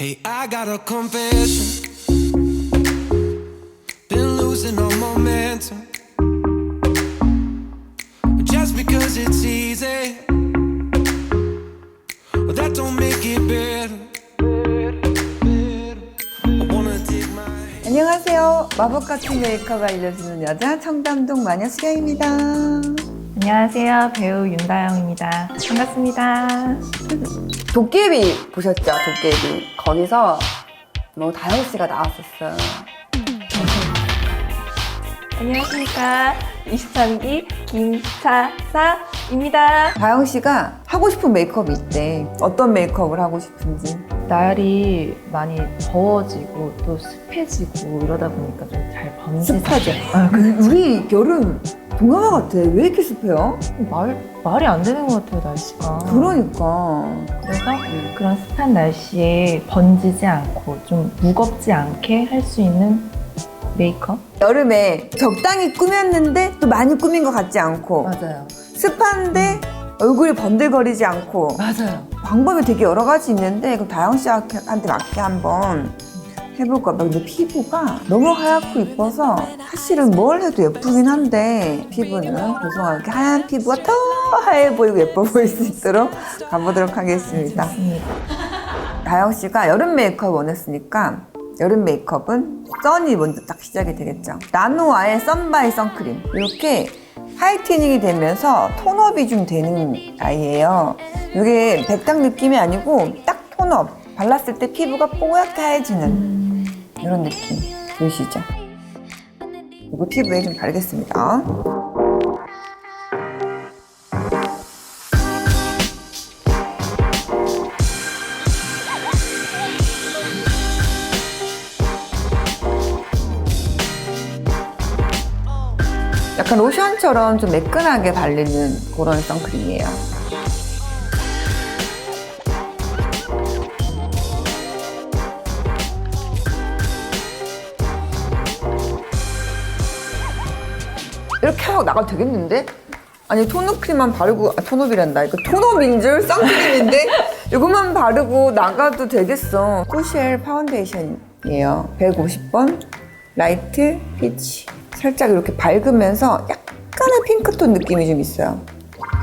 Hey, I got a confession. Been losing all momentum. Just because it's easy, but that don't make it better. I wanna dig my. 안녕하세요. 마법 같은 메이크업을 알려주는 여자 청담동 마녀 수경입니다. 안녕하세요. 배우 윤다영입니다. 반갑습니다. 도깨비 보셨죠? 도깨비. 거기서 뭐 다영 씨가 나왔었어요. 안녕하십니까. 23기 김차사입니다. 다영 씨가 하고 싶은 메이크업이 있대. 어떤 메이크업을 하고 싶은지. 날이 많이 더워지고 또 습해지고 이러다 보니까 좀 잘 번지지. 습하죠? 아, 근데 우리 여름 동남아 같아. 왜 이렇게 습해요? 말, 말이 안 되는 것 같아요, 날씨가. 그러니까. 그래서 그런 습한 날씨에 번지지 않고 좀 무겁지 않게 할 수 있는 메이크업? 여름에 적당히 꾸몄는데 또 많이 꾸민 것 같지 않고 맞아요. 습한데 얼굴이 번들거리지 않고 맞아요. 방법이 되게 여러 가지 있는데 그럼 다영 씨한테 맞게 한번 해볼 거야. 근데 피부가 너무 하얗고 이뻐서 사실은 뭘 해도 예쁘긴 한데 피부는 보송하게 하얀 피부가 더 하얘 보이고 예뻐 보일 수 있도록 가보도록 하겠습니다. 다영 씨가 여름 메이크업 원했으니까 여름 메이크업은 선이 먼저 딱 시작이 되겠죠. 나노아의 썬바이 선크림 이렇게 하이트닝이 되면서 톤업이 좀 되는 아이예요. 이게 백탁 느낌이 아니고 딱 톤업 발랐을 때 피부가 뽀얗게 하얘지는 이런 느낌 보이시죠? 이거 피부에 좀 바르겠습니다. 약간 로션처럼 좀 매끈하게 발리는 그런 선크림이에요. 이렇게 하고 나가도 되겠는데? 아니 톤업 크림만 바르고 아, 톤업이란다. 이거 톤업인 줄? 선크림인데? 이것만 바르고 나가도 되겠어. 쿠쉘 파운데이션이에요. 150번 라이트 피치. 살짝 이렇게 밝으면서 약간의 핑크톤 느낌이 좀 있어요.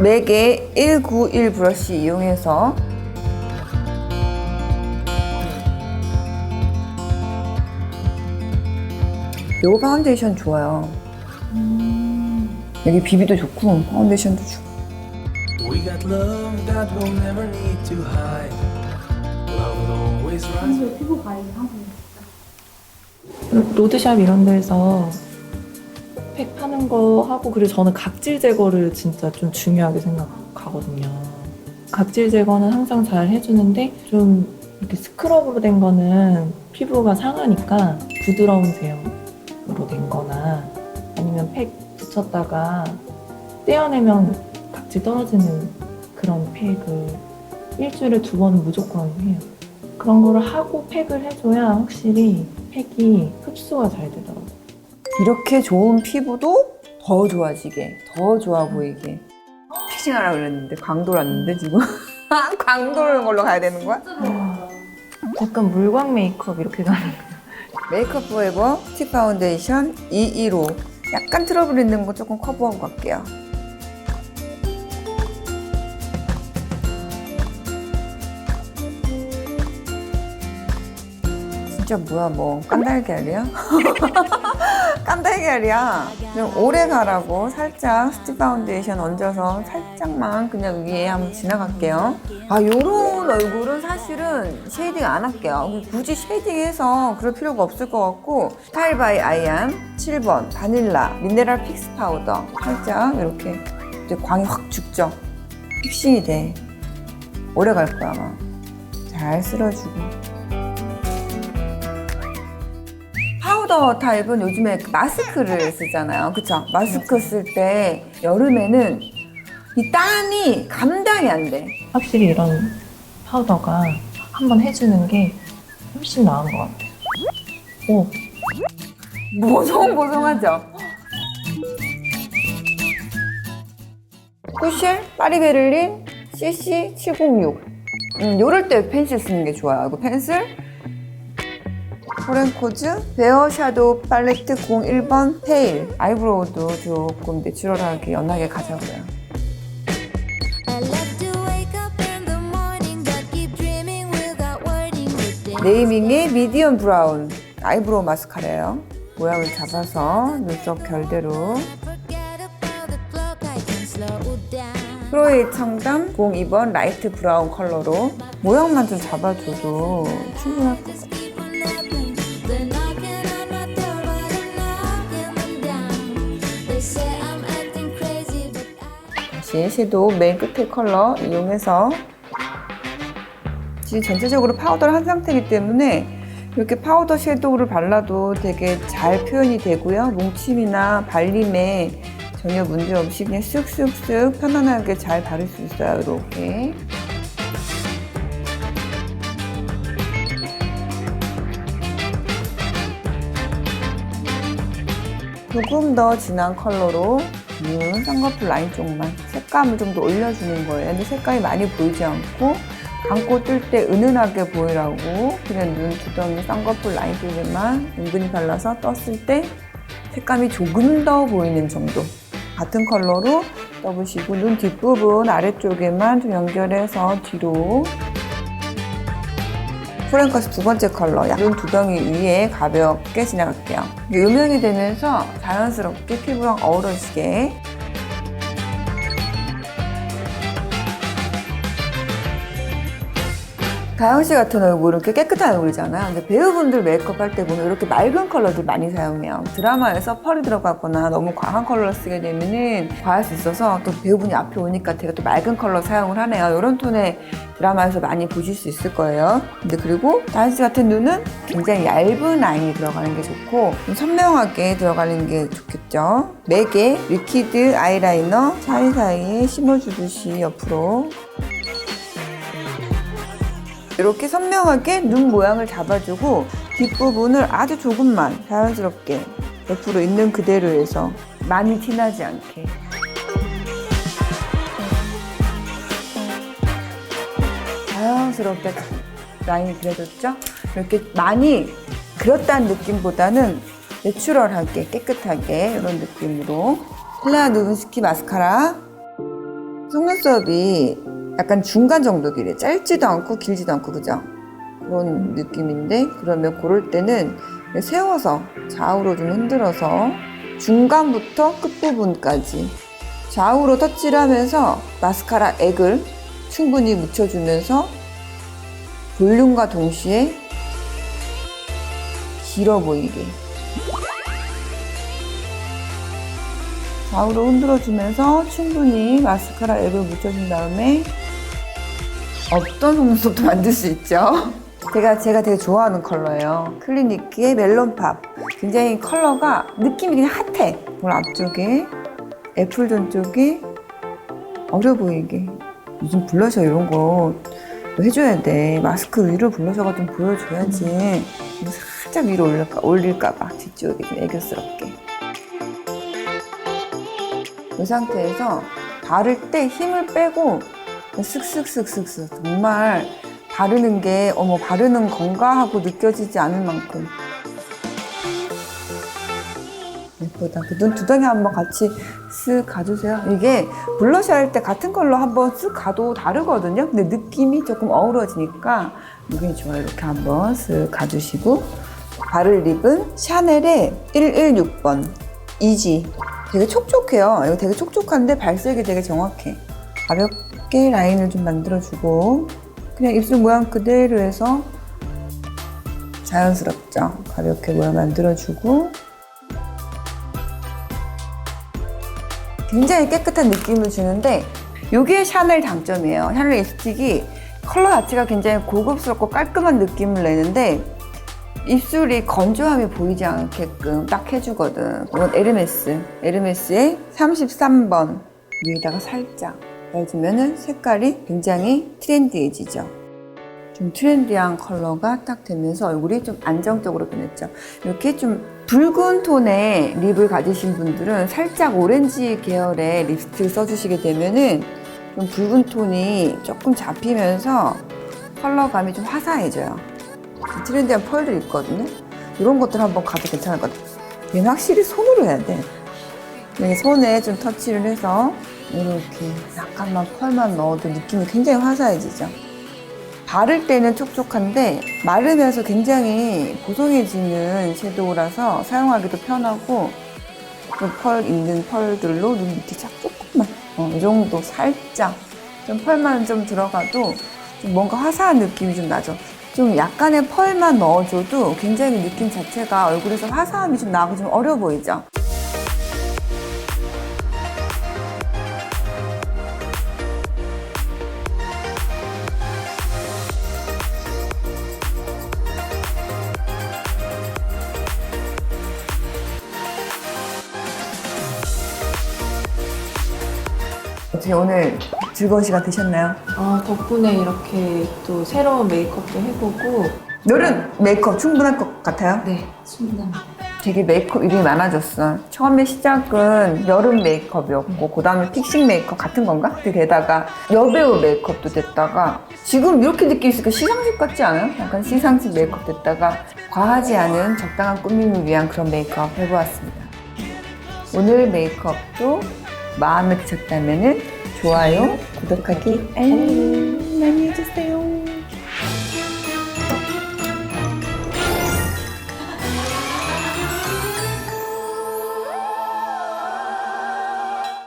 맥의 191 브러쉬 이용해서. 요 파운데이션 좋아요 여기 비비도 좋고 파운데이션도 좋고 We got love that we'll never need to hide. Love will always rise. 로드샵 이런 데서 팩 파는 거 하고 그리고 저는 각질 제거를 진짜 좀 중요하게 생각하거든요. 각질 제거는 항상 잘 해주는데 좀 이렇게 스크럽으로 된 거는 피부가 상하니까 부드러운 제형으로 된 거나 아니면 팩 붙였다가 떼어내면 각질 떨어지는 그런 팩을 일주일에 두 번은 무조건 해요. 그런 거를 하고 팩을 해줘야 확실히 팩이 흡수가 잘 되더라고요. 이렇게 좋은 피부도 더 좋아지게 더 좋아 보이게 피싱하라 그랬는데 광도랐는데 지금 광도는 걸로 가야 되는 거야? 약간 물광 메이크업 이렇게 가는 거예요. 메이크업 포에버 스틱 파운데이션 215 약간 트러블 있는 거 조금 커버하고 갈게요 진짜 뭐야 뭐. 깐달걀이야? 깐달걀이야. 좀 오래 가라고 살짝 스틱 파운데이션 얹어서 살짝만 그냥 위에 한번 지나갈게요. 아 요런 얼굴은 사실은 쉐이딩 안 할게요. 굳이 쉐이딩해서 그럴 필요가 없을 것 같고 스타일 바이 아이안 7번 바닐라 미네랄 픽스 파우더. 살짝 이렇게 이제 광이 확 죽죠? 픽싱이 돼. 오래 갈 거야 아마. 잘 쓸어주고 파우더 타입은 요즘에 그 마스크를 쓰잖아요. 그쵸? 마스크 쓸 때 여름에는 이 땀이 감당이 안 돼. 확실히 이런 파우더가 한 번 해주는 게 훨씬 나은 것 같아요. 오, 보송보송하죠? 쿠실 파리베를린 CC706 음, 요럴 때 펜슬 쓰는 게 좋아요. 이거 펜슬 포렌코즈 베어 샤도우 팔레트 01번 페일 아이브로우도 조금 내추럴하게 연하게 day. 네이밍의 미디엄 브라운 아이브로우 마스카라예요. 모양을 잡아서 눈썹 결대로. 프로의 청담 02번 라이트 브라운 컬러로 모양만 좀 잡아줘도 충분할 것 같아요. I. 다시 섀도우 맨 끝에 컬러 이용해서 지금 전체적으로 파우더를 한 상태이기 때문에 이렇게 파우더 섀도우를 발라도 되게 잘 표현이 되고요. 뭉침이나 발림에 전혀 문제 없이 그냥 쓱쓱쓱 편안하게 잘 바를 수 있어요. 이렇게. 조금 더 진한 컬러로 눈 쌍꺼풀 라인 쪽만 색감을 좀 더 올려주는 거예요. 근데 색감이 많이 보이지 않고 감고 뜰 때 은은하게 보이라고 그냥 눈 두덩이 쌍꺼풀 라인 쪽에만 은근히 발라서 떴을 때 색감이 조금 더 보이는 정도. 같은 컬러로 떠보시고 눈 뒷부분 아래쪽에만 좀 연결해서 뒤로 프랭커스 두 번째 컬러 눈 두덩이 위에 가볍게 지나갈게요. 음영이 되면서 자연스럽게 피부랑 어우러지게 다영 씨 같은 얼굴은 이렇게 깨끗한 얼굴이잖아요. 근데 배우분들 메이크업 할 때 보면 이렇게 맑은 컬러들 많이 사용해요. 드라마에서 펄이 들어가거나 너무 과한 컬러를 쓰게 되면은 과할 수 있어서 또 배우분이 앞에 오니까 되게 또 맑은 컬러 사용을 하네요. 이런 톤의 드라마에서 많이 보실 수 있을 거예요. 근데 그리고 다현 씨 같은 눈은 굉장히 얇은 라인이 들어가는 게 좋고 좀 선명하게 들어가는 게 좋겠죠. 맥에 리퀴드 아이라이너 사이사이에 심어주듯이 옆으로 이렇게 선명하게 눈 모양을 잡아주고 뒷부분을 아주 조금만 자연스럽게 옆으로 있는 그대로 해서 많이 티나지 않게 자연스럽게 라인이 그려졌죠? 이렇게 많이 그렸다는 느낌보다는 내추럴하게 깨끗하게 이런 느낌으로 클레아 누분스키 마스카라 속눈썹이 약간 중간 정도 길이 짧지도 않고 길지도 않고 그죠? 그런 느낌인데 그러면 고를 때는 세워서 좌우로 좀 흔들어서 중간부터 끝부분까지 좌우로 터치를 하면서 마스카라 액을 충분히 묻혀주면서 볼륨과 동시에 길어 보이게 좌우로 흔들어주면서 충분히 마스카라 앱을 묻혀준 다음에 없던 속눈썹도 만들 수 있죠. 제가 제가 되게 좋아하는 컬러예요. 클리니크의 멜론팝. 굉장히 컬러가 느낌이 그냥 핫해. 볼 앞쪽에 애플존 쪽에 어려 보이게. 요즘 블러셔 이런 거 해줘야 돼. 마스크 위로 블러셔가 좀 보여줘야지. 살짝 위로 올릴까, 올릴까봐 뒤쪽에 좀 애교스럽게. 이 상태에서 바를 때 힘을 빼고 슥슥슥슥슥 정말 바르는 게 어머 바르는 건가 하고 느껴지지 않을 만큼 예쁘다. 그 눈 두덩이 한번 같이 쓱 가주세요. 이게 블러셔 할 때 같은 걸로 한번 쓱 가도 다르거든요. 근데 느낌이 조금 어우러지니까 이게 좋아요. 이렇게 한번 쓱 가주시고 바를 립은 샤넬의 116번 이지 되게 촉촉해요. 이거 되게 촉촉한데 발색이 되게 정확해. 가볍 게 라인을 좀 만들어주고 그냥 입술 모양 그대로 해서 자연스럽죠. 가볍게 모양 만들어주고 굉장히 깨끗한 느낌을 주는데 이게 샤넬 장점이에요. 샤넬 립스틱이 컬러 자체가 굉장히 고급스럽고 깔끔한 느낌을 내는데 입술이 건조함이 보이지 않게끔 딱 해주거든. 이건 에르메스. 에르메스의 33번 위에다가 살짝 넣어주면은 색깔이 굉장히 트렌디해지죠. 좀 트렌디한 컬러가 딱 되면서 얼굴이 좀 안정적으로 변했죠. 이렇게 좀 붉은 톤의 립을 가지신 분들은 살짝 오렌지 계열의 립스틱을 써주시게 되면은 좀 붉은 톤이 조금 잡히면서 컬러감이 좀 화사해져요. 트렌디한 펄들 있거든요. 이런 것들 한번 가도 괜찮을 것 같아요. 얘는 확실히 손으로 해야 돼. 손에 좀 터치를 해서 이렇게 약간만 펄만 넣어도 느낌이 굉장히 화사해지죠. 바를 때는 촉촉한데 마르면서 굉장히 보송해지는 섀도우라서 사용하기도 편하고 그펄 있는 펄들로 눈 밑에 쫙 조금만 어, 이 정도 살짝 좀 펄만 좀 들어가도 좀 뭔가 화사한 느낌이 좀 나죠. 좀 약간의 펄만 넣어줘도 굉장히 느낌 자체가 얼굴에서 화사함이 좀 나고 좀 어려 보이죠. 어떻게 오늘 즐거운 시간 되셨나요? 아, 덕분에 이렇게 또 새로운 메이크업도 해보고 너는 메이크업 충분할 것 같아요? 네, 충분합니다. 되게 메이크업 이름이 많아졌어. 처음에 시작은 여름 메이크업이었고, 그 다음에 픽싱 메이크업 같은 건가? 그 게다가 여배우 메이크업도 됐다가, 지금 이렇게 느낄 수 있으니까 시상식 같지 않아요? 약간 시상식 메이크업 됐다가, 과하지 않은 적당한 꾸밈을 위한 그런 메이크업 해보았습니다. 오늘 메이크업도 마음에 드셨다면 좋아요, 구독하기, 알림 많이 해주세요.